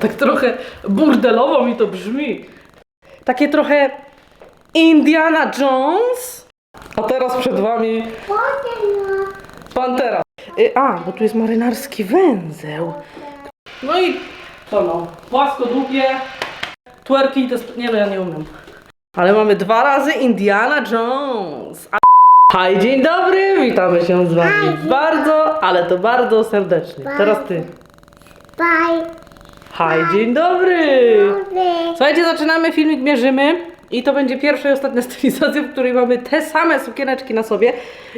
Tak trochę burdelowo mi to brzmi. Takie trochę Indiana Jones. A teraz przed wami Pantera. Y, A, bo tu jest marynarski węzeł. No i co no? Płasko, długie, twerki, to jest... Nie no, ja nie umiem. Ale mamy dwa razy Indiana Jones. A- Hej, dzień dobry, witamy się z wami bardzo, ale to bardzo serdecznie. Teraz ty. Bye. Hej, dzień dobry. Słuchajcie, zaczynamy filmik, mierzymy. I to będzie pierwsza i ostatnia stylizacja, w której mamy te same sukieneczki na sobie.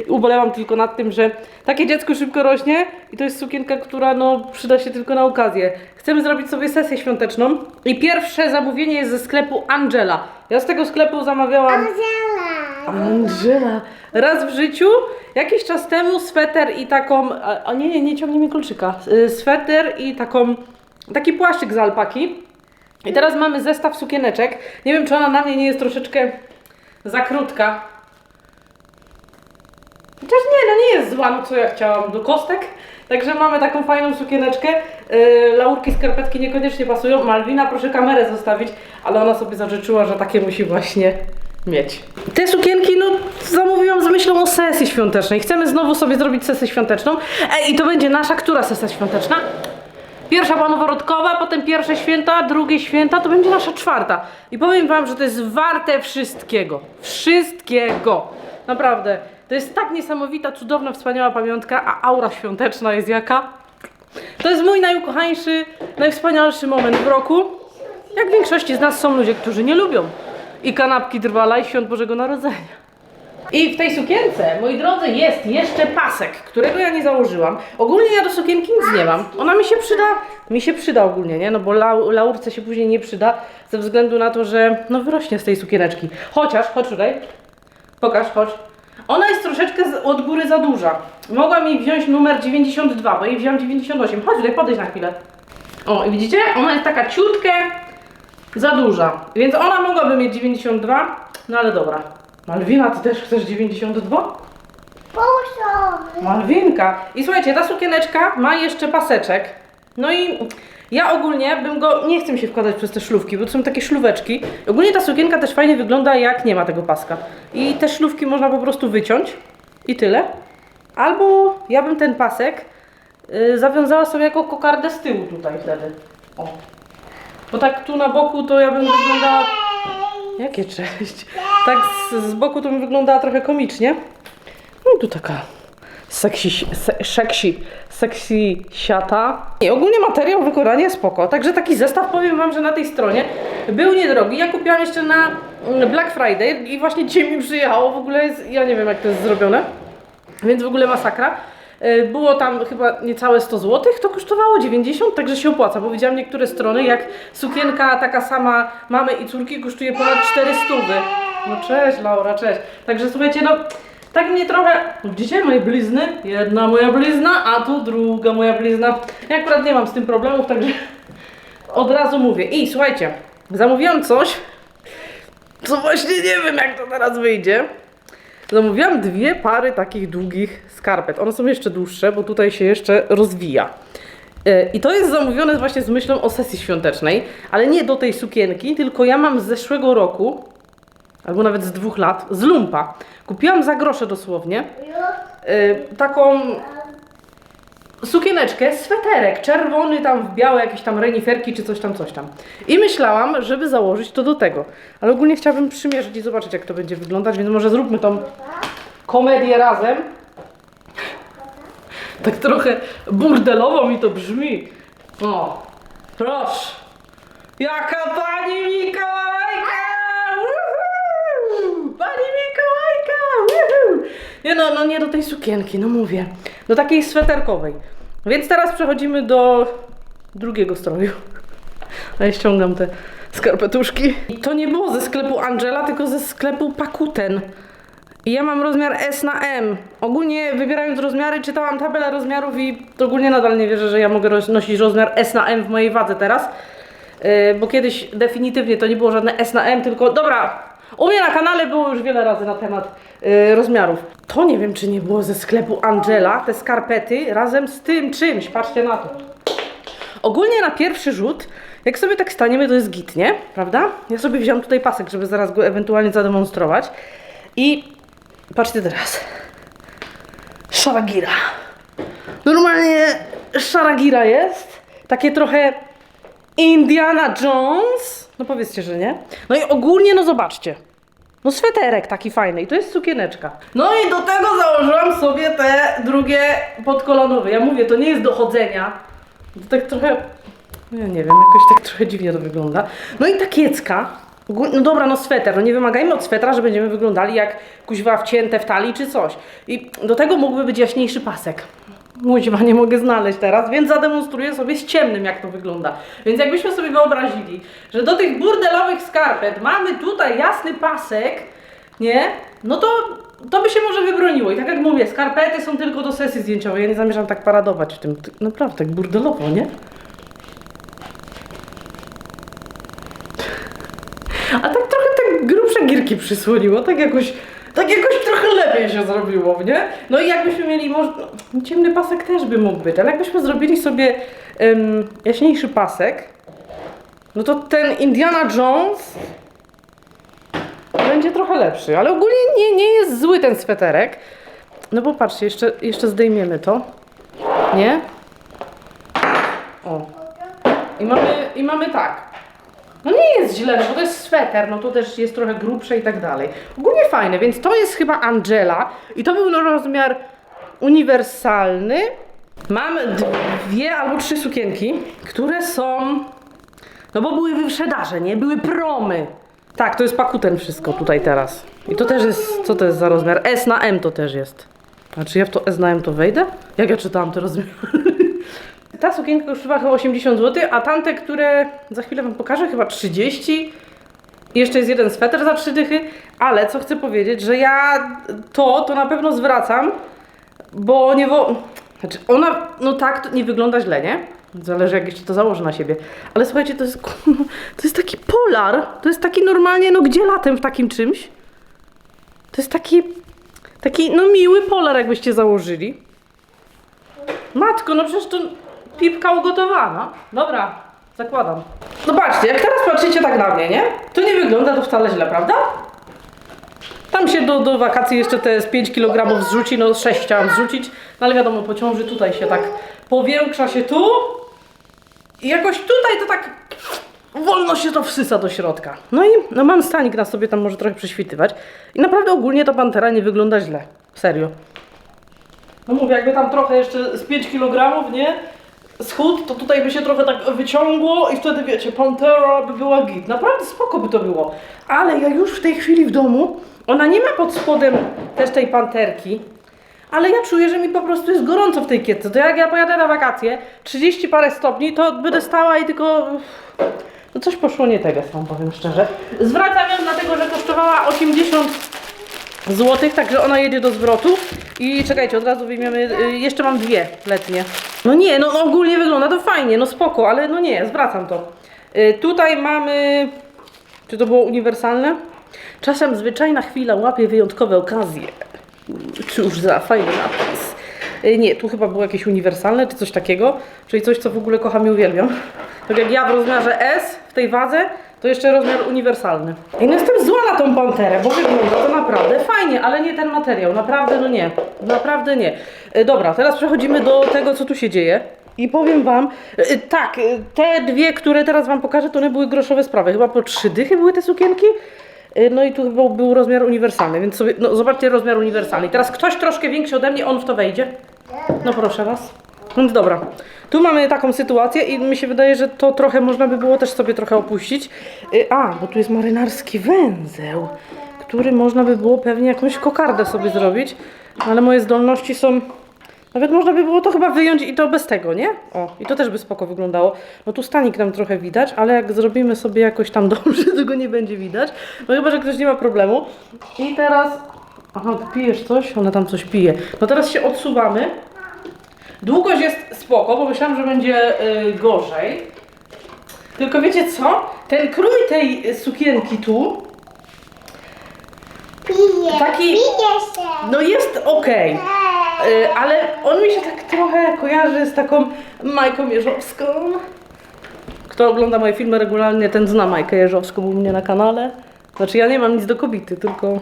Ubolewam tylko nad tym, że takie dziecko szybko rośnie i to jest sukienka, która no przyda się tylko na okazję. Chcemy zrobić sobie sesję świąteczną i pierwsze zamówienie jest ze sklepu Angela. Ja z tego sklepu zamawiałam... Angela. Raz w życiu, jakiś czas temu sweter i taką. A, nie, nie, nie ciągnij mi kolczyka. Y, Sweter i taką. Taki płaszczyk z alpaki. I teraz mamy zestaw sukieneczek. Nie wiem, czy ona na mnie nie jest troszeczkę za krótka. Chociaż nie, no nie jest zła, no co ja chciałam, do kostek. Także mamy taką fajną sukieneczkę. Yy, laurki, skarpetki niekoniecznie pasują. Malwina, proszę kamerę zostawić, ale ona sobie zażyczyła, że takie musi właśnie mieć. Te sukienki, no zamówiłam z myślą o sesji świątecznej. Chcemy znowu sobie zrobić sesję świąteczną. Ej, i to będzie nasza która sesja świąteczna? Pierwsza panoworodkowa, potem pierwsze święta, drugie święta, to będzie nasza czwarta. I powiem wam, że to jest warte wszystkiego. Wszystkiego. Naprawdę. To jest tak niesamowita, cudowna, wspaniała pamiątka, a aura świąteczna jest jaka? To jest mój najukochańszy, najwspanialszy moment w roku. Jak w większości z nas są ludzie, którzy nie lubią i kanapki drwala i świąt Bożego Narodzenia. I w tej sukience, moi drodzy, jest jeszcze pasek, którego ja nie założyłam. Ogólnie ja do sukienki nic nie mam. Ona mi się przyda, mi się przyda ogólnie, nie? No bo lau, laurce się później nie przyda, ze względu na to, że no wyrośnie z tej sukieneczki. Chociaż, chodź tutaj, pokaż, chodź. Ona jest troszeczkę z, od góry za duża. Mogłam jej wziąć numer 92, bo jej wziąłam 98. Chodź tutaj, podejdź na chwilę. O, i widzicie? Ona jest taka ciutkę za duża. Więc ona mogłaby mieć 92, no ale dobra. Malwina, ty też chcesz 92? Puszczony. Malwinka. I słuchajcie, ta sukieneczka ma jeszcze paseczek. No i ja ogólnie bym go, nie chcę mi się wkładać przez te szlówki, bo to są takie szlóweczki. Ogólnie ta sukienka też fajnie wygląda, jak nie ma tego paska. I te szlówki można po prostu wyciąć i tyle. Albo ja bym ten pasek y, zawiązała sobie jako kokardę z tyłu tutaj wtedy. O. Bo tak tu na boku to ja bym wyglądała... Jakie cześć? Tak z, z boku to bym wyglądała trochę komicznie. No tu taka seksi, se, seksi, seksi siata. I ogólnie materiał wykonania spoko. Także taki zestaw powiem wam, że na tej stronie był niedrogi. Ja kupiłam jeszcze na Black Friday i właśnie dzisiaj mi przyjechało. W ogóle jest, ja nie wiem jak to jest zrobione. Więc w ogóle masakra. E, Było tam chyba niecałe 100 zł, to kosztowało 90, także się opłaca, bo widziałam niektóre strony, jak sukienka taka sama mamy i córki kosztuje ponad 400. No cześć Laura, cześć. Także słuchajcie, no tak mnie trochę... Widzicie moje blizny? Jedna moja blizna, a tu druga moja blizna. Ja akurat nie mam z tym problemów, także od razu mówię. I słuchajcie, zamówiłam coś, co właśnie nie wiem jak to teraz wyjdzie. Zamówiłam dwie pary takich długich skarpet. One są jeszcze dłuższe, bo tutaj się jeszcze rozwija. E, I to jest zamówione właśnie z myślą o sesji świątecznej, ale nie do tej sukienki, tylko ja mam z zeszłego roku, albo nawet z dwóch lat, z lumpa. Kupiłam za grosze dosłownie e, taką sukieneczkę, sweterek czerwony tam w białe, jakieś tam reniferki czy coś tam, coś tam. I myślałam, żeby założyć to do tego. Ale ogólnie chciałabym przymierzyć i zobaczyć, jak to będzie wyglądać, więc może zróbmy tą komedię razem. Tak trochę burdelowo mi to brzmi. O, proszę. Jaka pani Mikołajka! Woohoo! Pani Mikołajka! Woohoo! Nie no, no nie do tej sukienki, no mówię. Do takiej sweterkowej. Więc teraz przechodzimy do drugiego stroju. A ja ściągam te skarpetuszki. I to nie było ze sklepu Angela, tylko ze sklepu Pakuten. I ja mam rozmiar S na M. Ogólnie wybierając rozmiary, czytałam tabelę rozmiarów i ogólnie nadal nie wierzę, że ja mogę nosić rozmiar S na M w mojej wadze teraz. Yy, bo kiedyś definitywnie to nie było żadne S na M, tylko dobra. U mnie na kanale było już wiele razy na temat yy, rozmiarów. To nie wiem, czy nie było ze sklepu Angela, te skarpety razem z tym czymś. Patrzcie na to. Ogólnie na pierwszy rzut, jak sobie tak staniemy, to jest git, nie? Prawda? Ja sobie wziąłem tutaj pasek, żeby zaraz go ewentualnie zademonstrować. I patrzcie teraz. Szaragira. Normalnie szaragira jest. Takie trochę Indiana Jones. No powiedzcie, że nie. No i ogólnie, no zobaczcie. No sweterek taki fajny i to jest sukieneczka. No i do tego założyłam sobie te drugie podkolonowe. Ja mówię, to nie jest do chodzenia. To tak trochę, ja nie wiem, jakoś tak trochę dziwnie to wygląda. No i ta kiecka. Ogól- No dobra, no sweter, no nie wymagajmy od swetra, że będziemy wyglądali jak kuźwa wcięte w talii czy coś. I do tego mógłby być jaśniejszy pasek. Muźwa nie mogę znaleźć teraz, więc zademonstruję sobie z ciemnym, jak to wygląda. Więc jakbyśmy sobie wyobrazili, że do tych burdelowych skarpet mamy tutaj jasny pasek, nie? No to, to by się może wybroniło. I tak jak mówię, skarpety są tylko do sesji zdjęciowej. Ja nie zamierzam tak paradować w tym. Ty- Naprawdę, tak burdelowo, nie? A tak trochę tak grubsze gierki przysłoniło, tak jakoś, tak jakoś trochę lepiej się zrobiło, nie? No i jakbyśmy mieli, może, no, ciemny pasek też by mógł być, ale jakbyśmy zrobili sobie em, jaśniejszy pasek, no to ten Indiana Jones będzie trochę lepszy, ale ogólnie nie, nie jest zły ten sweterek. No bo patrzcie, jeszcze, jeszcze zdejmiemy to, nie? O. I mamy, I mamy tak. No nie jest źle, no bo to jest sweter, no to też jest trochę grubsze i tak dalej. Ogólnie fajne, więc to jest chyba Angela i to był rozmiar uniwersalny. Mam dwie albo trzy sukienki, które są, no bo były wyprzedaże, nie? Były promy. Tak, to jest pakuten wszystko tutaj teraz. I to też jest, co to jest za rozmiar? S na M to też jest. A czy ja w to S na M to wejdę? Jak ja czytałam te rozmiary? Ta sukienka kosztowała chyba 80 zł, a tamte, które za chwilę Wam pokażę, chyba 30. I jeszcze jest jeden sweter za 3 dychy, ale co chcę powiedzieć, że ja to, to na pewno zwracam, bo nie wo... Znaczy, ona, no tak, to nie wygląda źle, nie? Zależy jak jeszcze to założy na siebie. Ale słuchajcie, to jest, to jest taki polar, to jest taki normalnie, no gdzie latem w takim czymś? To jest taki, taki, no miły polar jakbyście założyli. Matko, no przecież to pipka ugotowana. Dobra, zakładam. Zobaczcie, jak teraz patrzycie tak na mnie, nie? To nie wygląda to wcale źle, prawda? Tam się do, do wakacji jeszcze te z 5 kg zrzuci, no 6 chciałam zrzucić, no ale wiadomo, po ciąży tutaj się tak powiększa się tu i jakoś tutaj to tak wolno się to wsysa do środka. No i no mam stanik na sobie, tam może trochę prześwitywać i naprawdę ogólnie ta pantera nie wygląda źle. Serio. No mówię, jakby tam trochę jeszcze z 5 kg, nie? Schód, to tutaj by się trochę tak wyciągło i wtedy wiecie, pantera by była git. Naprawdę spoko by to było. Ale ja już w tej chwili w domu, ona nie ma pod spodem też tej panterki, ale ja czuję, że mi po prostu jest gorąco w tej kietce. To jak ja pojadę na wakacje, 30 parę stopni, to będę stała i tylko... No coś poszło nie tego, wam powiem szczerze. Zwracam ją dlatego, że kosztowała 80 złotych, także ona jedzie do zwrotu. I czekajcie, od razu wyjmiemy, y, jeszcze mam dwie letnie. No nie, no ogólnie wygląda to fajnie, no spoko, ale no nie, zwracam to. Y, Tutaj mamy, czy to było uniwersalne? Czasem zwyczajna chwila łapie wyjątkowe okazje. Cóż za fajny napis. Y, Nie, tu chyba było jakieś uniwersalne, czy coś takiego, czyli coś, co w ogóle kocham i uwielbiam. Tak jak ja w rozmiarze S w tej wadze, to jeszcze rozmiar uniwersalny. I no jestem zła na tą panterę, bo wygląda to naprawdę fajnie, ale nie ten materiał. Naprawdę no nie. Naprawdę nie. E, Dobra, teraz przechodzimy do tego, co tu się dzieje. I powiem Wam, e, tak, e, te dwie, które teraz Wam pokażę, to one były groszowe sprawy. Chyba po trzy dychy były te sukienki. No i tu chyba był rozmiar uniwersalny, więc sobie, no zobaczcie rozmiar uniwersalny. Teraz ktoś troszkę większy ode mnie, on w to wejdzie. No proszę Was. Więc dobra, tu mamy taką sytuację i mi się wydaje, że to trochę można by było też sobie trochę opuścić. Y, A, bo tu jest marynarski węzeł, który można by było pewnie jakąś kokardę sobie zrobić, ale moje zdolności są... Nawet można by było to chyba wyjąć i to bez tego, nie? O, i to też by spoko wyglądało. No tu stanik nam trochę widać, ale jak zrobimy sobie jakoś tam dobrze, to go nie będzie widać. No chyba, że ktoś nie ma problemu. I teraz... Aha, pijesz coś? Ona tam coś pije. No teraz się odsuwamy. Długość jest spoko, bo myślałam, że będzie y, gorzej. Tylko wiecie co? Ten krój tej sukienki tu Pije. Taki- Pije się. No jest okej, y, ale on mi się tak trochę kojarzy z taką Majką Jeżowską. Kto ogląda moje filmy regularnie, ten zna Majkę Jeżowską u mnie na kanale. Znaczy ja nie mam nic do kobiety, tylko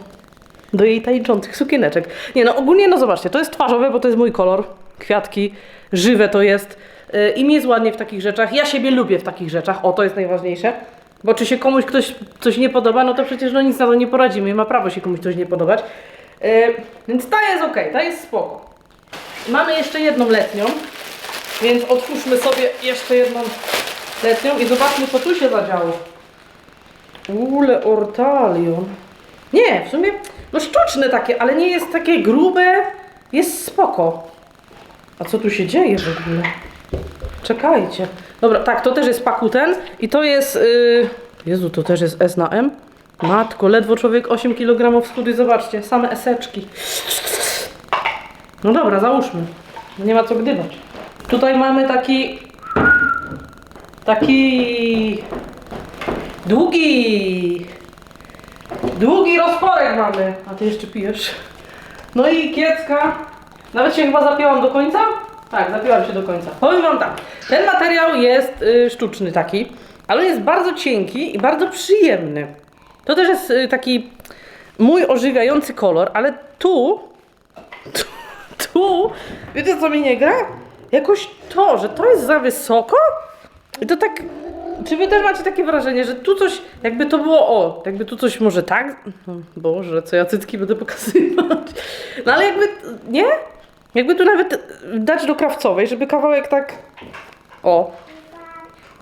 do jej tańczących sukieneczek. Nie no, ogólnie no zobaczcie, to jest twarzowe, bo to jest mój kolor. Kwiatki, żywe to jest. Y, I mi jest ładnie w takich rzeczach. Ja siebie lubię w takich rzeczach. O, to jest najważniejsze. Bo czy się komuś ktoś coś nie podoba, no to przecież no nic na to nie poradzimy. Ma prawo się komuś coś nie podobać. Y, Więc ta jest ok, ta jest spoko. Mamy jeszcze jedną letnią, więc otwórzmy sobie jeszcze jedną letnią i zobaczmy co tu się zadziało. Ule Ortalion. Nie, w sumie, no sztuczne takie, ale nie jest takie grube, jest spoko. A co tu się dzieje w ogóle? Czekajcie. Dobra, tak, to też jest pakuten i to jest, yy... Jezu, to też jest S na M. Matko, ledwo człowiek 8 kg schudł i zobaczcie, same eseczki. No dobra, załóżmy. Nie ma co gdybać. Tutaj mamy taki... Taki... Długi... Długi rozporek mamy. A ty jeszcze pijesz. No i kiecka. Nawet się chyba zapięłam do końca? Tak, zapięłam się do końca. Powiem wam tak. Ten materiał jest y, sztuczny taki, ale jest bardzo cienki i bardzo przyjemny. To też jest y, taki mój ożywiający kolor, ale tu tu, tu, wiecie co mi nie gra? Jakoś to, że to jest za wysoko i to tak, czy wy też macie takie wrażenie, że tu coś, jakby to było, o, jakby tu coś może tak, no, Boże, co ja cycki będę pokazywać, no ale jakby, nie? Jakby tu nawet dać do krawcowej, żeby kawałek tak, o,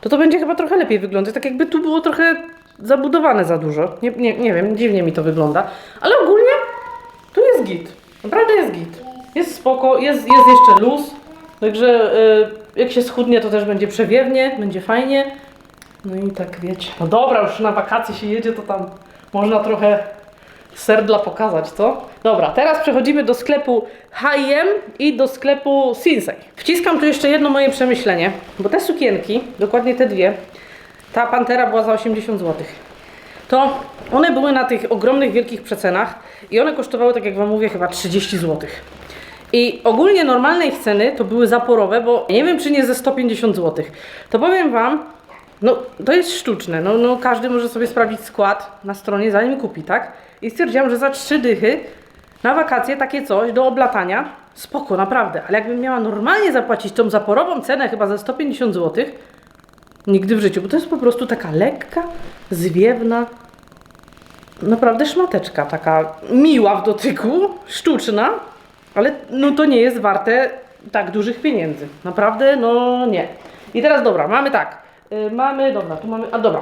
to to będzie chyba trochę lepiej wyglądać, tak jakby tu było trochę zabudowane za dużo, nie, nie, nie wiem, dziwnie mi to wygląda, ale ogólnie tu jest git. Naprawdę jest git. Jest spoko, jest, jest jeszcze luz. Także y, jak się schudnie, to też będzie przewiewnie, będzie fajnie. No i tak wiecie. No dobra, już na wakacje się jedzie, to tam można trochę serdla pokazać, co? Dobra, teraz przechodzimy do sklepu H&M i do sklepu Sinsei. Wciskam tu jeszcze jedno moje przemyślenie, bo te sukienki, dokładnie te dwie, ta pantera była za 80 zł to one były na tych ogromnych, wielkich przecenach i one kosztowały, tak jak Wam mówię, chyba 30 zł. I ogólnie normalne ich ceny to były zaporowe, bo nie wiem, czy nie ze 150 zł. To powiem Wam, no to jest sztuczne, no, no każdy może sobie sprawdzić skład na stronie, zanim kupi, tak? I stwierdziłam, że za trzy dychy na wakacje takie coś do oblatania, spoko, naprawdę. Ale jakbym miała normalnie zapłacić tą zaporową cenę, chyba za 150 zł, Nigdy w życiu, bo to jest po prostu taka lekka, zwiewna, naprawdę szmateczka, taka miła w dotyku, sztuczna, ale no to nie jest warte tak dużych pieniędzy. Naprawdę, no nie. I teraz dobra, mamy tak, mamy, dobra, tu mamy, a dobra,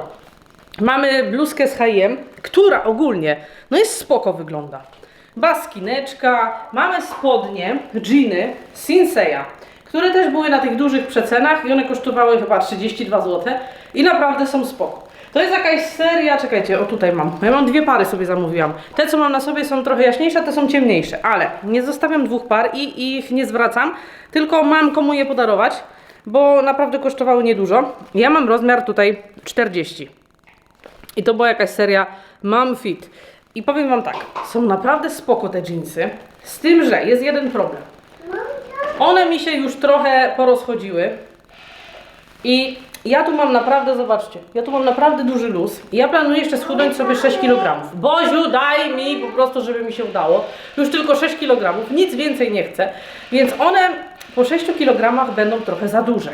mamy bluzkę z H&M, która ogólnie, no jest spoko wygląda. Baskineczka, mamy spodnie, jeany Sinseya, które też były na tych dużych przecenach i one kosztowały chyba 32 zł i naprawdę są spoko. To jest jakaś seria, czekajcie, o tutaj mam. Ja mam dwie pary sobie zamówiłam. Te, co mam na sobie są trochę jaśniejsze, te są ciemniejsze, ale nie zostawiam dwóch par i ich nie zwracam, tylko mam komu je podarować, bo naprawdę kosztowały niedużo. Ja mam rozmiar tutaj 40. I to była jakaś seria Mam Fit. I powiem Wam tak, są naprawdę spoko te jeansy, z tym, że jest jeden problem. One mi się już trochę porozchodziły i ja tu mam naprawdę, zobaczcie, ja tu mam naprawdę duży luz ja planuję jeszcze schudnąć sobie 6 kg. Boziu, daj mi po prostu, żeby mi się udało. Już tylko 6 kg, nic więcej nie chcę, więc one po 6 kg będą trochę za duże.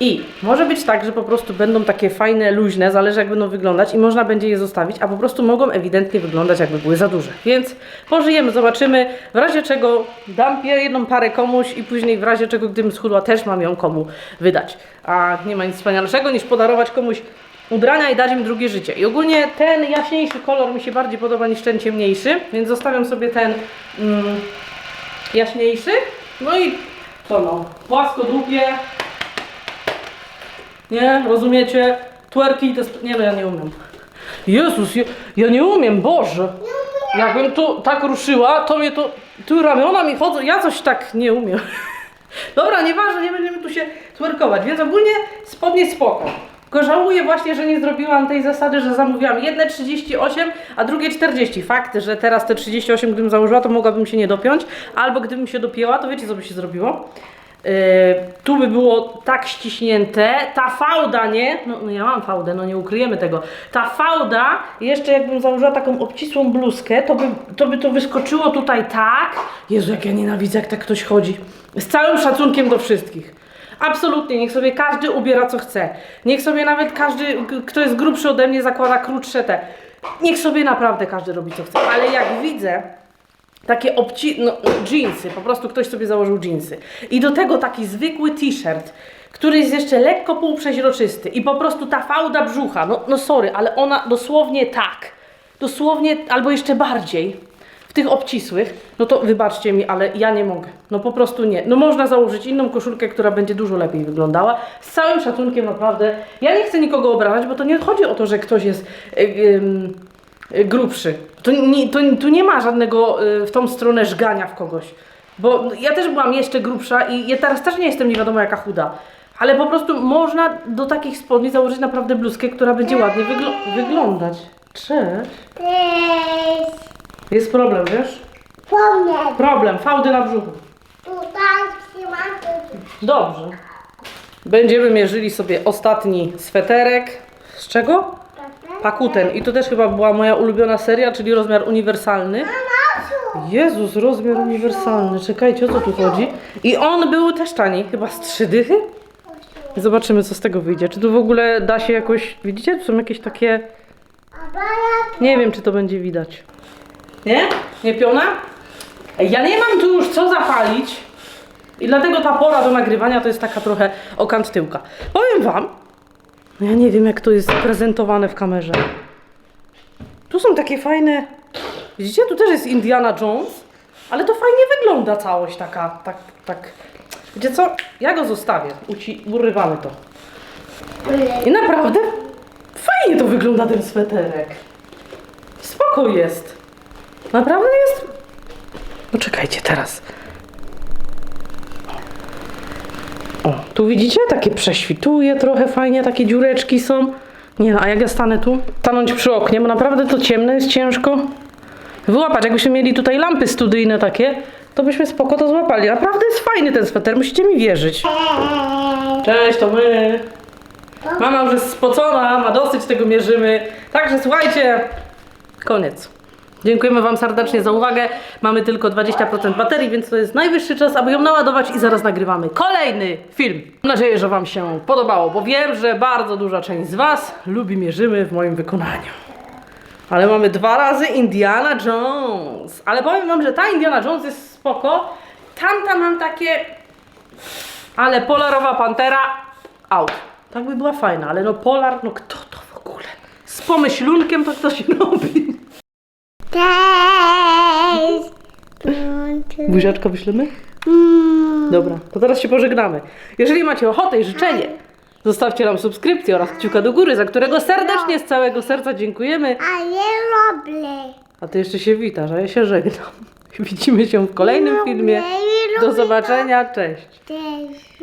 I może być tak, że po prostu będą takie fajne, luźne, zależy jak będą wyglądać i można będzie je zostawić, a po prostu mogą ewidentnie wyglądać jakby były za duże. Więc pożyjemy, zobaczymy, w razie czego dam jedną parę komuś i później w razie czego, gdybym schudła, też mam ją komu wydać. A nie ma nic wspanialszego niż podarować komuś ubrania i dać im drugie życie. I ogólnie ten jaśniejszy kolor mi się bardziej podoba niż ten ciemniejszy, więc zostawiam sobie ten mm, jaśniejszy. No i co no, płasko długie, nie, rozumiecie? Twerki to jest... Nie no, ja nie umiem. Jezus, ja, ja nie umiem, Boże. Jakbym tu tak ruszyła, to mnie to... Tu ramiona mi chodzą, ja coś tak nie umiem. Dobra, nieważne, nie będziemy tu się twerkować, więc ogólnie spodnie spoko. Tylko żałuję właśnie, że nie zrobiłam tej zasady, że zamówiłam jedne 38, a drugie 40. Fakt, że teraz te 38, gdybym założyła, to mogłabym się nie dopiąć, albo gdybym się dopięła, to wiecie, co by się zrobiło? Yy, tu by było tak ściśnięte, ta fałda, nie? No, no ja mam fałdę, no nie ukryjemy tego. Ta fałda, jeszcze jakbym założyła taką obcisłą bluzkę, to by to, by to wyskoczyło tutaj tak. Jezu, jak ja nienawidzę, jak tak ktoś chodzi. Z całym szacunkiem do wszystkich. Absolutnie, niech sobie każdy ubiera co chce. Niech sobie nawet każdy, kto jest grubszy ode mnie, zakłada krótsze te. Niech sobie naprawdę każdy robi co chce. Ale jak widzę, takie obci... No, no, jeansy, po prostu ktoś sobie założył jeansy. I do tego taki zwykły t-shirt, który jest jeszcze lekko półprzeźroczysty i po prostu ta fałda brzucha, no, no sorry, ale ona dosłownie tak, dosłownie albo jeszcze bardziej tych obcisłych, no to wybaczcie mi, ale ja nie mogę. No po prostu nie. No można założyć inną koszulkę, która będzie dużo lepiej wyglądała. Z całym szacunkiem naprawdę. Ja nie chcę nikogo obrażać, bo to nie chodzi o to, że ktoś jest... Yy, yy, grubszy. To nie, to, tu nie ma żadnego y, w tą stronę żgania w kogoś. Bo ja też byłam jeszcze grubsza i ja teraz też nie jestem nie wiadomo jaka chuda. Ale po prostu można do takich spodni założyć naprawdę bluzkę, która będzie ładnie wygl- wyglądać. Cześć. Cześć. Jest problem, wiesz? Pomysł. Problem, fałdy na brzuchu. Tutaj trzymam tu. Dobrze. Będziemy mierzyli sobie ostatni sweterek. Z czego? Pakuten. I to też chyba była moja ulubiona seria, czyli rozmiar uniwersalny. Jezus, rozmiar uniwersalny. Czekajcie, o co tu chodzi? I on był też tani, chyba z trzy dychy? Zobaczymy, co z tego wyjdzie. Czy tu w ogóle da się jakoś... Widzicie? Tu są jakieś takie... Nie wiem, czy to będzie widać. Nie? Nie piona? Ja nie mam tu już co zapalić. I dlatego ta pora do nagrywania to jest taka trochę okant tyłka. Powiem wam, no ja nie wiem jak to jest prezentowane w kamerze. Tu są takie fajne... Widzicie? Tu też jest Indiana Jones, ale to fajnie wygląda całość taka, tak, tak... Wiecie co? Ja go zostawię. Uci... Urywamy to. I naprawdę fajnie to wygląda ten sweterek. Spoko jest. Naprawdę jest. No czekajcie teraz. O, tu widzicie? Takie prześwituje trochę fajnie, takie dziureczki są. Nie no, a jak ja stanę tu? Stanąć przy oknie, bo naprawdę to ciemne jest ciężko. Wyłapać, jakbyśmy mieli tutaj lampy studyjne takie, to byśmy spoko to złapali. Naprawdę jest fajny ten sweter, musicie mi wierzyć. Cześć, to my. Mama już jest spocona, ma dosyć tego mierzymy. Także słuchajcie, koniec. Dziękujemy Wam serdecznie za uwagę. Mamy tylko 20% baterii, więc to jest najwyższy czas, aby ją naładować i zaraz nagrywamy kolejny film. Mam nadzieję, że Wam się podobało, bo wiem, że bardzo duża część z Was lubi mierzymy w moim wykonaniu. Ale mamy dwa razy Indiana Jones. Ale powiem Wam, że ta Indiana Jones jest spoko. Tamta mam takie ale Polarowa Pantera out. Tak by była fajna, ale no Polar, no kto to w ogóle? Z pomyślunkiem to ktoś robi. Cześć. Buziaczka wyślemy? Dobra, to teraz się pożegnamy. Jeżeli macie ochotę i życzenie, zostawcie nam subskrypcję oraz kciuka do góry, za którego serdecznie z całego serca dziękujemy. A nie robię. A ty jeszcze się witasz, a ja się żegnam. Widzimy się w kolejnym filmie. Do zobaczenia, cześć. Cześć.